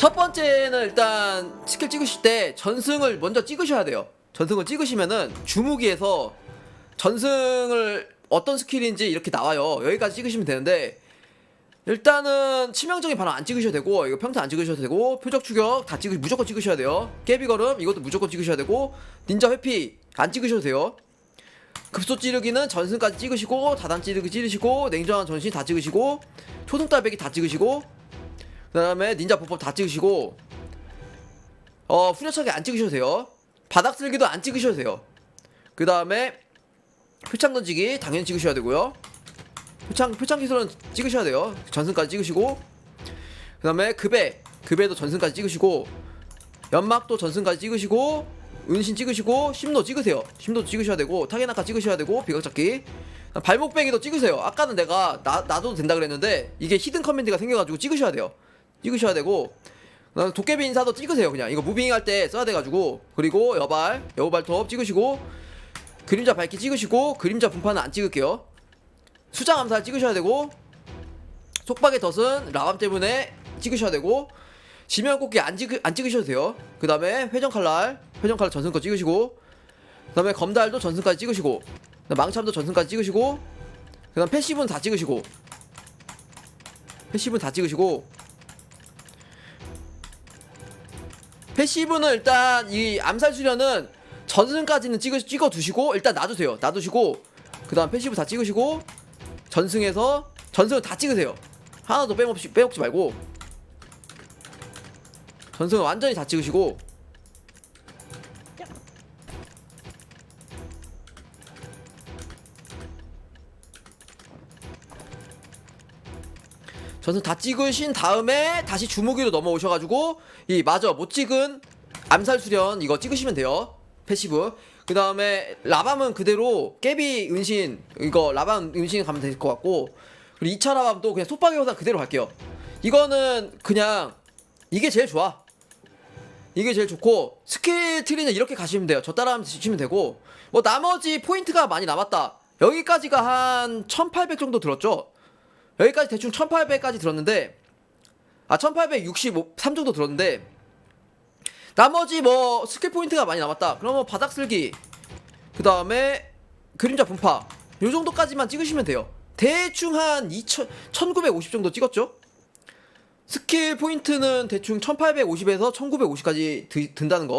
첫 번째는 일단 스킬 찍으실 때 전승을 먼저 찍으셔야 돼요. 전승을 찍으시면은 주무기에서 전승을 어떤 스킬인지 이렇게 나와요. 여기까지 찍으시면 되는데 일단은 치명적인 반응 안 찍으셔도 되고 이거 평타 안 찍으셔도 되고 표적 추격 다 찍으 무조건 찍으셔야 돼요. 깨비 걸음 이것도 무조건 찍으셔야 되고 닌자 회피 안 찍으셔도 돼요. 급소 찌르기는 전승까지 찍으시고 다단 찌르기 찌르시고 냉정한 전신 다 찍으시고 초등딸배기 다 찍으시고 그 다음에 닌자 보법 다 찍으시고 어 후려차기 안 찍으셔도 돼요. 바닥 쓸기도 안 찍으셔도 돼요. 그 다음에 표창 던지기 당연히 찍으셔야 되고요. 표창 표창 기술은 찍으셔야 돼요. 전승까지 찍으시고 그 다음에 급에 급에도 전승까지 찍으시고 연막도 전승까지 찍으시고 은신 찍으시고 심도 찍으세요. 심도 찍으셔야 되고 타게나카 찍으셔야 되고 비각잡기 발목뱅이도 찍으세요. 아까는 내가 나, 놔도 된다 그랬는데 이게 히든 커맨드가 생겨가지고 찍으셔야 돼요. 찍으셔야 되고 그다음에 도깨비 인사도 찍으세요. 그냥 이거 무빙 할 때 써야 돼가지고 그리고 여발 여우발톱 찍으시고 그림자 밝기 찍으시고 그림자 분파는 안 찍을게요. 수장 암살 찍으셔야 되고 속박의 덫은 라밤 때문에 찍으셔야 되고 지면 꽃기 안, 찍, 안 찍으셔도 돼요. 그 다음에 회전 칼날 회전 칼날 전승까지 찍으시고 그 다음에 검달도 전승까지 찍으시고 그다음 망참도 전승까지 찍으시고 그 다음 패시브는 다 찍으시고 패시브는 다 찍으시고 패시브는 일단 이 암살 수련은 전승까지는 찍어, 찍어 두시고 일단 놔두세요. 놔두시고 그 다음 패시브 다 찍으시고 전승에서 전승을 다 찍으세요. 하나도 빼먹지, 빼먹지 말고 전승을 완전히 다 찍으시고 전승 다 찍으신 다음에 다시 주무기로 넘어오셔가지고 이 마저 못 찍은 암살 수련 이거 찍으시면 돼요. 패시브. 그 다음에 라밤은 그대로 깨비 은신 이거 라밤 은신 가면 될 것 같고 그리고 2차 라밤도 그냥 속박의 호상 그대로 갈게요. 이거는 그냥 이게 제일 좋아. 이게 제일 좋고 스킬 트리는 이렇게 가시면 돼요. 저 따라하면 치시면 되고. 뭐 나머지 포인트가 많이 남았다. 여기까지가 한 1800 정도 들었죠 여기까지 대충 1800까지 들었는데 아 1863 정도 들었는데 나머지 뭐 스킬 포인트가 많이 남았다. 그러면 바닥 쓸기 그 다음에 그림자 분파 요 정도까지만 찍으시면 돼요. 대충 한 2000, 1950 정도 찍었죠? 스킬 포인트는 대충 1850에서 1950까지 든다는 거